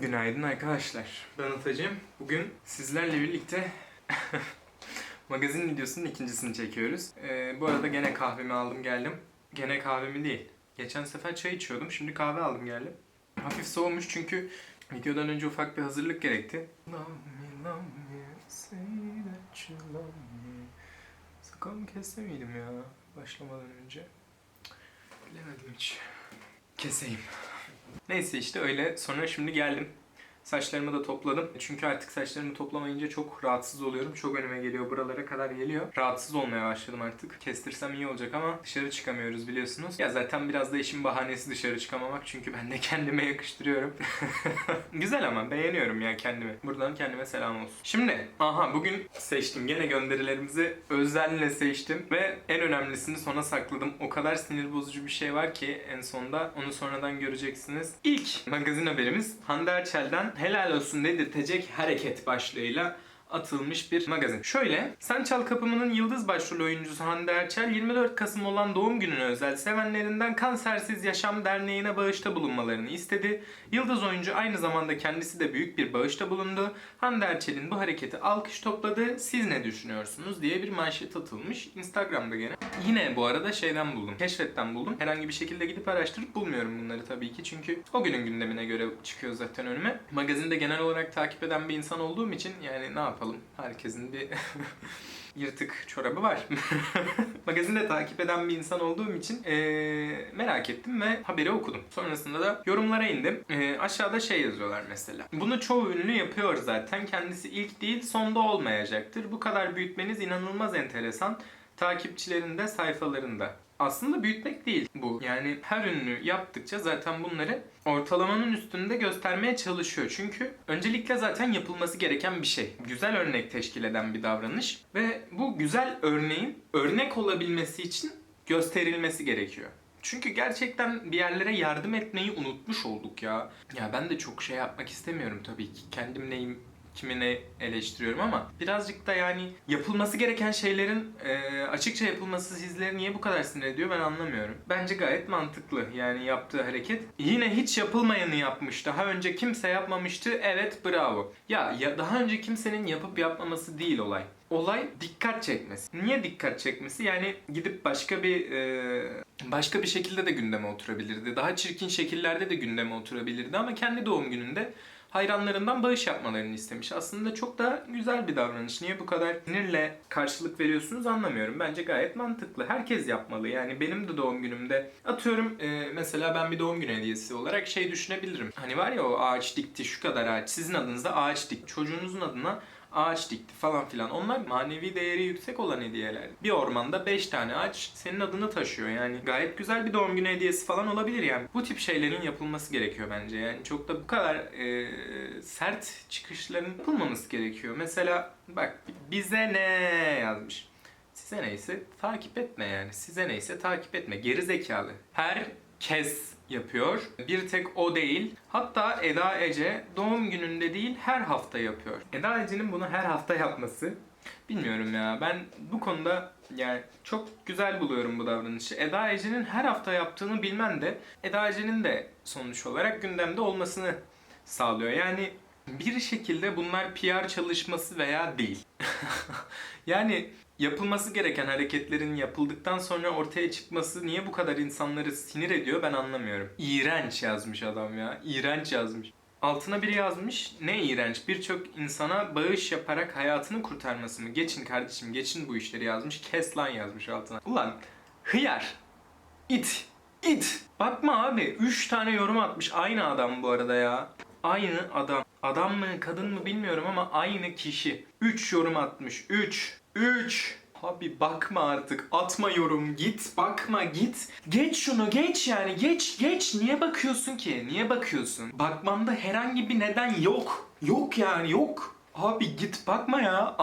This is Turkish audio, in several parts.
Günaydın arkadaşlar. Ben Atacığım. Bugün sizlerle birlikte magazin videosunun ikincisini çekiyoruz. Ee, bu arada gene kahvemi aldım geldim. Gene kahvemi değil. Geçen sefer çay içiyordum. Şimdi kahve aldım geldim. Hafif soğumuş çünkü videodan önce ufak bir hazırlık gerekti. Love me, love me, say that you love me. Sakalımı kesse miydim ya başlamadan önce? Bilemedim hiç. Keseyim. Neyse işte öyle. Sonra şimdi geldim. Saçlarımı da topladım. Çünkü artık saçlarımı toplamayınca çok rahatsız oluyorum. Çok önüme geliyor. Buralara kadar geliyor. Rahatsız olmaya başladım artık. Kestirsem iyi olacak ama dışarı çıkamıyoruz biliyorsunuz. Ya zaten biraz da işin bahanesi dışarı çıkamamak. Çünkü ben de kendime yakıştırıyorum. Güzel ama beğeniyorum ya kendimi. Buradan kendime selam olsun. Şimdi aha bugün seçtim. Gene gönderilerimizi özenle seçtim. Ve en önemlisini sona sakladım. O kadar sinir bozucu bir şey var ki en sonda onu sonradan göreceksiniz. İlk magazin haberimiz Hande Erçel'den helal olsun dedirtecek hareket başlığıyla atılmış bir magazin. Şöyle, Sen Çal Kapımı'nın yıldız başrol oyuncusu Hande Erçel 24 Kasım olan doğum gününe özel sevenlerinden Kansersiz Yaşam Derneği'ne bağışta bulunmalarını istedi. Yıldız oyuncu aynı zamanda kendisi de büyük bir bağışta bulundu. Hande Erçel'in bu hareketi alkış topladı. Siz ne düşünüyorsunuz diye bir manşet atılmış. Instagram'da gene. Yine bu arada şeyden buldum. Keşfetten buldum. Herhangi bir şekilde gidip araştırıp bulmuyorum bunları tabii ki. Çünkü o günün gündemine göre çıkıyor zaten önüme. Magazinde genel olarak takip eden bir insan olduğum için yani ne yapalım? Herkesin bir yırtık çorabı var. Magazinde takip eden bir insan olduğum için eee, merak ettim ve haberi okudum. Sonrasında da yorumlara indim. Eee, aşağıda şey yazıyorlar mesela. Bunu çoğu ünlü yapıyor zaten. Kendisi ilk değil sonda olmayacaktır. Bu kadar büyütmeniz inanılmaz enteresan. Takipçilerin de sayfalarında. Aslında büyütmek değil bu. Yani her ünlü yaptıkça zaten bunları ortalamanın üstünde göstermeye çalışıyor. Çünkü öncelikle zaten yapılması gereken bir şey. Güzel örnek teşkil eden bir davranış ve bu güzel örneğin örnek olabilmesi için gösterilmesi gerekiyor. Çünkü gerçekten bir yerlere yardım etmeyi unutmuş olduk ya. Ya ben de çok şey yapmak istemiyorum tabii ki. Kendim neyim kimine eleştiriyorum ama birazcık da yani yapılması gereken şeylerin e, açıkça yapılması sizleri niye bu kadar sinir ediyor ben anlamıyorum. Bence gayet mantıklı yani yaptığı hareket. Yine hiç yapılmayanı yapmış. Daha önce kimse yapmamıştı. Evet bravo. Ya, ya daha önce kimsenin yapıp yapmaması değil olay. Olay dikkat çekmesi. Niye dikkat çekmesi? Yani gidip başka bir e, başka bir şekilde de gündeme oturabilirdi. Daha çirkin şekillerde de gündeme oturabilirdi ama kendi doğum gününde hayranlarından bağış yapmalarını istemiş. Aslında çok da güzel bir davranış. Niye bu kadar sinirle karşılık veriyorsunuz anlamıyorum. Bence gayet mantıklı. Herkes yapmalı. Yani benim de doğum günümde atıyorum e, mesela ben bir doğum günü hediyesi olarak şey düşünebilirim. Hani var ya o ağaç dikti şu kadar ağaç. Sizin adınıza ağaç dik. Çocuğunuzun adına ağaç dikti falan filan. Onlar manevi değeri yüksek olan hediyeler. Bir ormanda 5 tane ağaç senin adını taşıyor. Yani gayet güzel bir doğum günü hediyesi falan olabilir yani. Bu tip şeylerin yapılması gerekiyor bence. Yani çok da bu kadar e, sert çıkışların yapılmaması gerekiyor. Mesela bak bize ne yazmış. Size neyse takip etme yani. Size neyse takip etme. Geri zekalı. Herkes yapıyor. Bir tek o değil. Hatta Eda Ece doğum gününde değil her hafta yapıyor. Eda Ece'nin bunu her hafta yapması bilmiyorum ya. Ben bu konuda yani çok güzel buluyorum bu davranışı. Eda Ece'nin her hafta yaptığını bilmen de Eda Ece'nin de sonuç olarak gündemde olmasını sağlıyor. Yani bir şekilde bunlar PR çalışması veya değil. yani yapılması gereken hareketlerin yapıldıktan sonra ortaya çıkması niye bu kadar insanları sinir ediyor ben anlamıyorum. İğrenç yazmış adam ya. İğrenç yazmış. Altına biri yazmış. Ne iğrenç. Birçok insana bağış yaparak hayatını kurtarması mı? Geçin kardeşim geçin bu işleri yazmış. Kes lan yazmış altına. Ulan hıyar. İt. İt. Bakma abi. 3 tane yorum atmış. Aynı adam bu arada ya. Aynı adam. Adam mı kadın mı bilmiyorum ama aynı kişi. 3 yorum atmış. 3. 3. Abi bakma artık. Atma yorum. Git. Bakma git. Geç şunu geç yani. Geç geç. Niye bakıyorsun ki? Niye bakıyorsun? Bakmamda herhangi bir neden yok. Yok yani yok. Abi git bakma ya.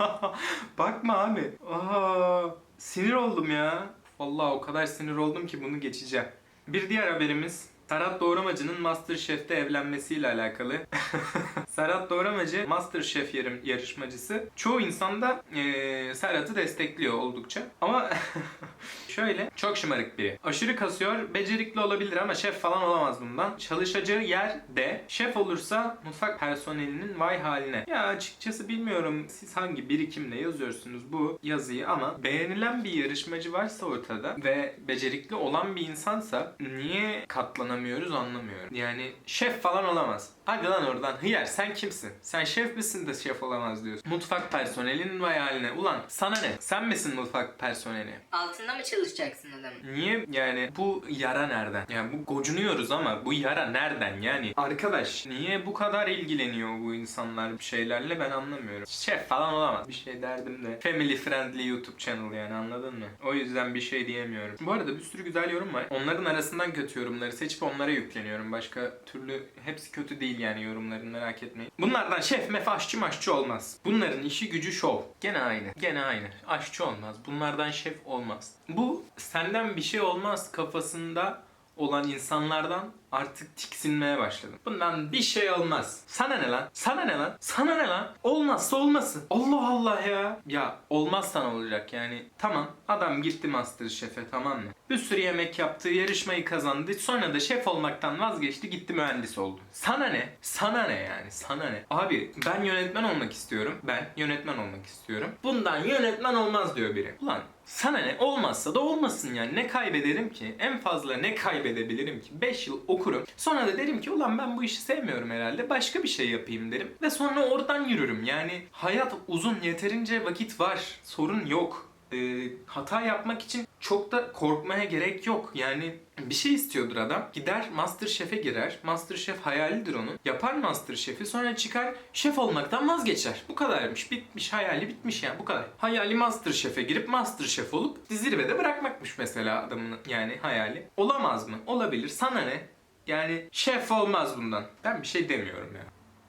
bakma abi. Aa, sinir oldum ya. Vallahi o kadar sinir oldum ki bunu geçeceğim. Bir diğer haberimiz Serhat Doğramacı'nın Masterchef'te evlenmesiyle alakalı. Serhat Doğramacı Masterchef yarım, yarışmacısı. Çoğu insan da eee Serhat'ı destekliyor oldukça. Ama Şöyle çok şımarık biri. Aşırı kasıyor, becerikli olabilir ama şef falan olamaz bundan. Çalışacağı yer de şef olursa mutfak personelinin vay haline. Ya açıkçası bilmiyorum siz hangi birikimle yazıyorsunuz bu yazıyı ama beğenilen bir yarışmacı varsa ortada ve becerikli olan bir insansa niye katlanamıyoruz anlamıyorum. Yani şef falan olamaz. Hadi lan oradan hıyar sen kimsin? Sen şef misin de şef olamaz diyorsun. Mutfak personelinin vay haline. Ulan sana ne? Sen misin mutfak personeli? Altında mı çalışacaksın adamın? Niye yani bu yara nereden? Yani bu gocunuyoruz ama bu yara nereden yani? Arkadaş niye bu kadar ilgileniyor bu insanlar bir şeylerle ben anlamıyorum. Şef falan olamaz. Bir şey derdim de. Family friendly YouTube channel yani anladın mı? O yüzden bir şey diyemiyorum. Bu arada bir sürü güzel yorum var. Onların arasından kötü yorumları seçip onlara yükleniyorum. Başka türlü hepsi kötü değil yani yorumların merak etmeyin. Bunlardan şef mef aşçı maşçı olmaz. Bunların işi gücü şov. Gene aynı. Gene aynı. Aşçı olmaz. Bunlardan şef olmaz. Bu senden bir şey olmaz kafasında olan insanlardan artık tiksinmeye başladım. Bundan bir şey olmaz. Sana ne lan? Sana ne lan? Sana ne lan? Olmazsa olmasın. Allah Allah ya. Ya olmazsan olacak yani. Tamam adam gitti Masterchef'e tamam mı? Bir sürü yemek yaptı, yarışmayı kazandı. Sonra da şef olmaktan vazgeçti gitti mühendis oldu. Sana ne? Sana ne yani? Sana ne? Abi ben yönetmen olmak istiyorum. Ben yönetmen olmak istiyorum. Bundan yönetmen olmaz diyor biri. Ulan sana ne? Olmazsa da olmasın yani. Ne kaybederim ki? En fazla ne kaybedebilirim ki? 5 yıl okurum. Sonra da derim ki ulan ben bu işi sevmiyorum herhalde. Başka bir şey yapayım derim. Ve sonra oradan yürürüm. Yani hayat uzun. Yeterince vakit var. Sorun yok. Ee, hata yapmak için çok da korkmaya gerek yok. Yani bir şey istiyordur adam. Gider Masterchef'e girer. Masterchef hayalidir onun. Yapar Masterchef'i sonra çıkar şef olmaktan vazgeçer. Bu kadarmış. Bitmiş. Hayali bitmiş yani. Bu kadar. Hayali Masterchef'e girip Masterchef olup zirvede bırakmakmış mesela adamın yani hayali. Olamaz mı? Olabilir. Sana ne? Yani şef olmaz bundan. Ben bir şey demiyorum ya.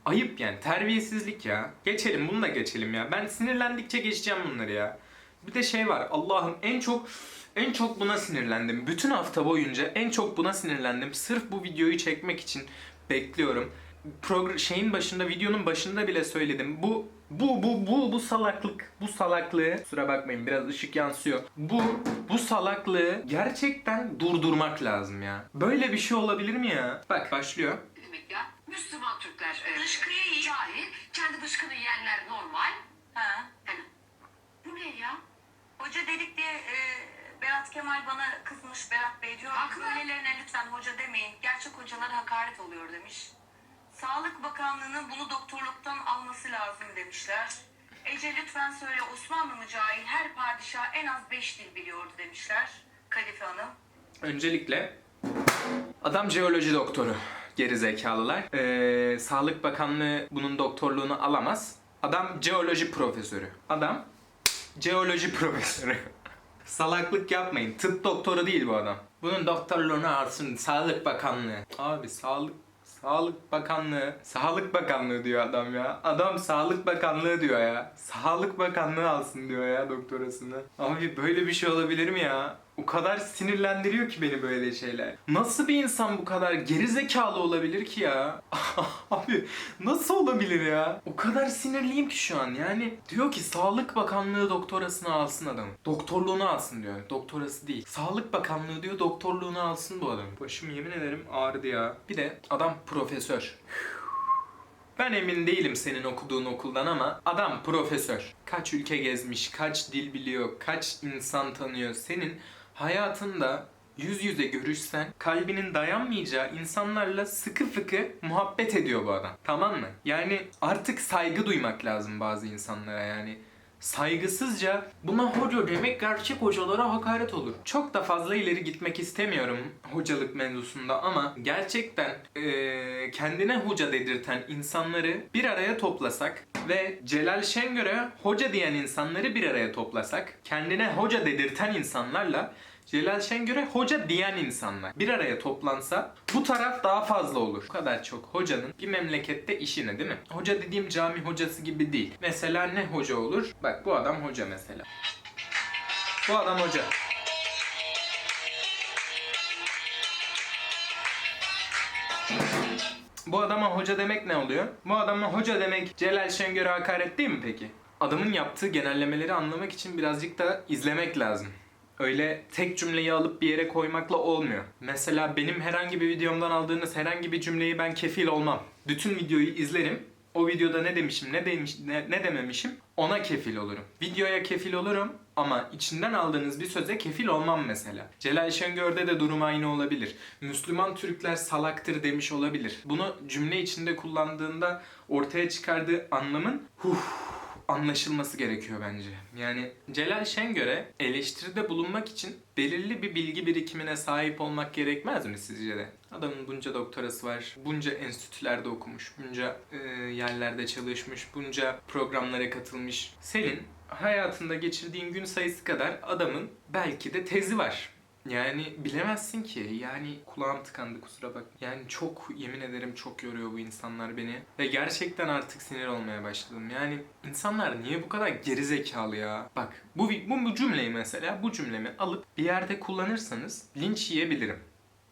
Ayıp yani. Terbiyesizlik ya. Geçelim bunu geçelim ya. Ben sinirlendikçe geçeceğim bunları ya. Bir de şey var. Allah'ım en çok en çok buna sinirlendim. Bütün hafta boyunca en çok buna sinirlendim. Sırf bu videoyu çekmek için bekliyorum. Progr şeyin başında, videonun başında bile söyledim. Bu bu bu bu bu salaklık, bu salaklığı kusura bakmayın biraz ışık yansıyor. Bu bu salaklığı gerçekten durdurmak lazım ya. Böyle bir şey olabilir mi ya? Bak başlıyor. Ne demek ya? Müslüman Türkler e, dışkıyı yiyin. Cahil. Kendi dışkını yiyenler normal. Ha. Yani, bu ne ya? Hoca dedik diye e, Berat Kemal bana kızmış Berat Bey diyor. Haklı. Lütfen hoca demeyin. Gerçek hocalara hakaret oluyor demiş. Sağlık Bakanlığı'nın bunu doktorluktan alması lazım demişler. Ece lütfen söyle Osmanlı mı cahil her padişah en az 5 dil biliyordu demişler. Kadife Hanım. Öncelikle adam jeoloji doktoru geri zekalılar. Ee, Sağlık Bakanlığı bunun doktorluğunu alamaz. Adam jeoloji profesörü. Adam jeoloji profesörü. Salaklık yapmayın. Tıp doktoru değil bu adam. Bunun doktorluğunu alsın Sağlık Bakanlığı. Abi sağlık Sağlık Bakanlığı. Sağlık Bakanlığı diyor adam ya. Adam Sağlık Bakanlığı diyor ya. Sağlık Bakanlığı alsın diyor ya doktorasını. Abi böyle bir şey olabilir mi ya? O kadar sinirlendiriyor ki beni böyle şeyler. Nasıl bir insan bu kadar gerizekalı olabilir ki ya? Abi nasıl olabilir ya? O kadar sinirliyim ki şu an yani. Diyor ki Sağlık Bakanlığı doktorasını alsın adam. Doktorluğunu alsın diyor. Doktorası değil. Sağlık Bakanlığı diyor doktorluğunu alsın bu adam. Başım yemin ederim ağrıdı ya. Bir de adam profesör. Ben emin değilim senin okuduğun okuldan ama adam profesör. Kaç ülke gezmiş, kaç dil biliyor, kaç insan tanıyor. Senin hayatında yüz yüze görüşsen kalbinin dayanmayacağı insanlarla sıkı fıkı muhabbet ediyor bu adam. Tamam mı? Yani artık saygı duymak lazım bazı insanlara yani. Saygısızca buna hoca demek gerçek hocalara hakaret olur. Çok da fazla ileri gitmek istemiyorum hocalık mevzusunda ama gerçekten eee, kendine hoca dedirten insanları bir araya toplasak ve Celal Şengör'e hoca diyen insanları bir araya toplasak, kendine hoca dedirten insanlarla Celal Şengör'e hoca diyen insanlar bir araya toplansa bu taraf daha fazla olur. Bu kadar çok hocanın bir memlekette işine değil mi? Hoca dediğim cami hocası gibi değil. Mesela ne hoca olur? Bak bu adam hoca mesela. Bu adam hoca. Bu adama hoca demek ne oluyor? Bu adama hoca demek Celal Şengör'e hakaret değil mi peki? Adamın yaptığı genellemeleri anlamak için birazcık da izlemek lazım. Öyle tek cümleyi alıp bir yere koymakla olmuyor. Mesela benim herhangi bir videomdan aldığınız herhangi bir cümleyi ben kefil olmam. Bütün videoyu izlerim. O videoda ne demişim, ne demiş, ne, ne dememişim ona kefil olurum. Videoya kefil olurum ama içinden aldığınız bir söze kefil olmam mesela. Celal Şengör'de de durum aynı olabilir. Müslüman Türkler salaktır demiş olabilir. Bunu cümle içinde kullandığında ortaya çıkardığı anlamın huh, anlaşılması gerekiyor bence. Yani Celal Şengör'e eleştiride bulunmak için belirli bir bilgi birikimine sahip olmak gerekmez mi sizce de? Adamın bunca doktorası var, bunca enstitülerde okumuş, bunca e, yerlerde çalışmış, bunca programlara katılmış. Senin hayatında geçirdiğin gün sayısı kadar adamın belki de tezi var. Yani bilemezsin ki. Yani kulağım tıkandı kusura bak. Yani çok yemin ederim çok yoruyor bu insanlar beni. Ve gerçekten artık sinir olmaya başladım. Yani insanlar niye bu kadar geri zekalı ya? Bak bu, bu, bu cümleyi mesela bu cümlemi alıp bir yerde kullanırsanız linç yiyebilirim.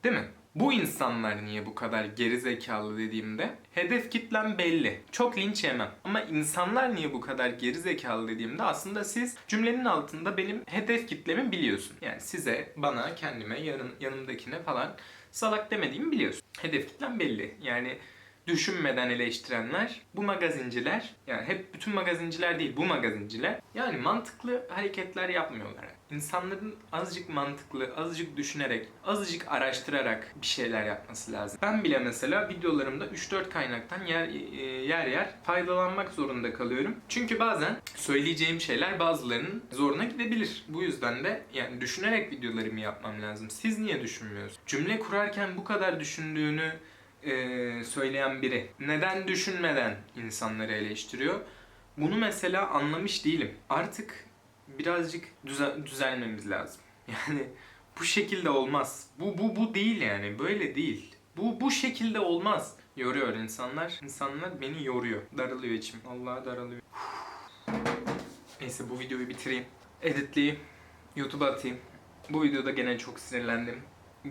Değil mi? Bu insanlar niye bu kadar geri zekalı dediğimde hedef kitlem belli. Çok linç yemem. Ama insanlar niye bu kadar geri zekalı dediğimde aslında siz cümlenin altında benim hedef kitlemi biliyorsun. Yani size, bana, kendime, yanım, yanımdakine falan salak demediğimi biliyorsun. Hedef kitlem belli. Yani düşünmeden eleştirenler, bu magazinciler, yani hep bütün magazinciler değil bu magazinciler, yani mantıklı hareketler yapmıyorlar. İnsanların azıcık mantıklı, azıcık düşünerek, azıcık araştırarak bir şeyler yapması lazım. Ben bile mesela videolarımda 3-4 kaynaktan yer e, yer yer faydalanmak zorunda kalıyorum. Çünkü bazen söyleyeceğim şeyler bazılarının zoruna gidebilir. Bu yüzden de yani düşünerek videolarımı yapmam lazım. Siz niye düşünmüyorsunuz? Cümle kurarken bu kadar düşündüğünü e, söyleyen biri neden düşünmeden insanları eleştiriyor? Bunu mesela anlamış değilim. Artık birazcık düze- düzelmemiz lazım. Yani bu şekilde olmaz. Bu bu bu değil yani. Böyle değil. Bu bu şekilde olmaz. Yoruyor insanlar. İnsanlar beni yoruyor. Daralıyor içim. Allah daralıyor. Neyse bu videoyu bitireyim. Editleyeyim. YouTube'a atayım. Bu videoda gene çok sinirlendim.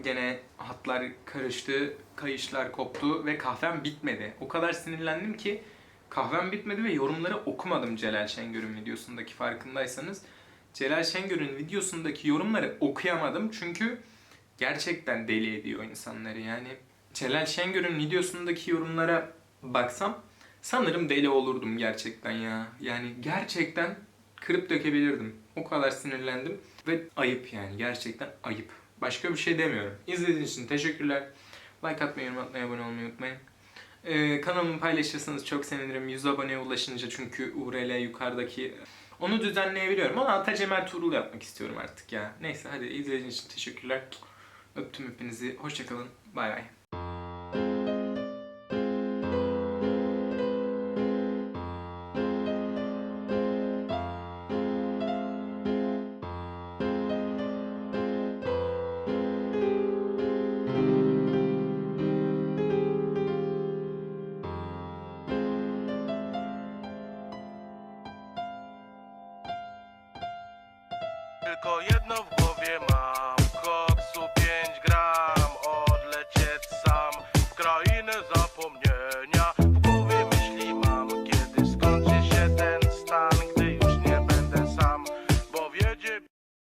Gene hatlar karıştı, kayışlar koptu ve kahvem bitmedi. O kadar sinirlendim ki kahvem bitmedi ve yorumları okumadım Celal Şengör'ün videosundaki farkındaysanız. Celal Şengör'ün videosundaki yorumları okuyamadım çünkü gerçekten deli ediyor insanları yani. Celal Şengör'ün videosundaki yorumlara baksam sanırım deli olurdum gerçekten ya. Yani gerçekten kırıp dökebilirdim. O kadar sinirlendim ve ayıp yani gerçekten ayıp. Başka bir şey demiyorum. İzlediğiniz için teşekkürler. Like atmayı, yorum atmayı, abone olmayı unutmayın. Ee, kanalımı paylaşırsanız çok sevinirim. 100 aboneye ulaşınca çünkü URL yukarıdaki onu düzenleyebiliyorum ama Ata Cemal Tuğrul yapmak istiyorum artık ya. Neyse hadi izlediğiniz için teşekkürler. Öptüm hepinizi. Hoşçakalın. Bay bay. поєднав.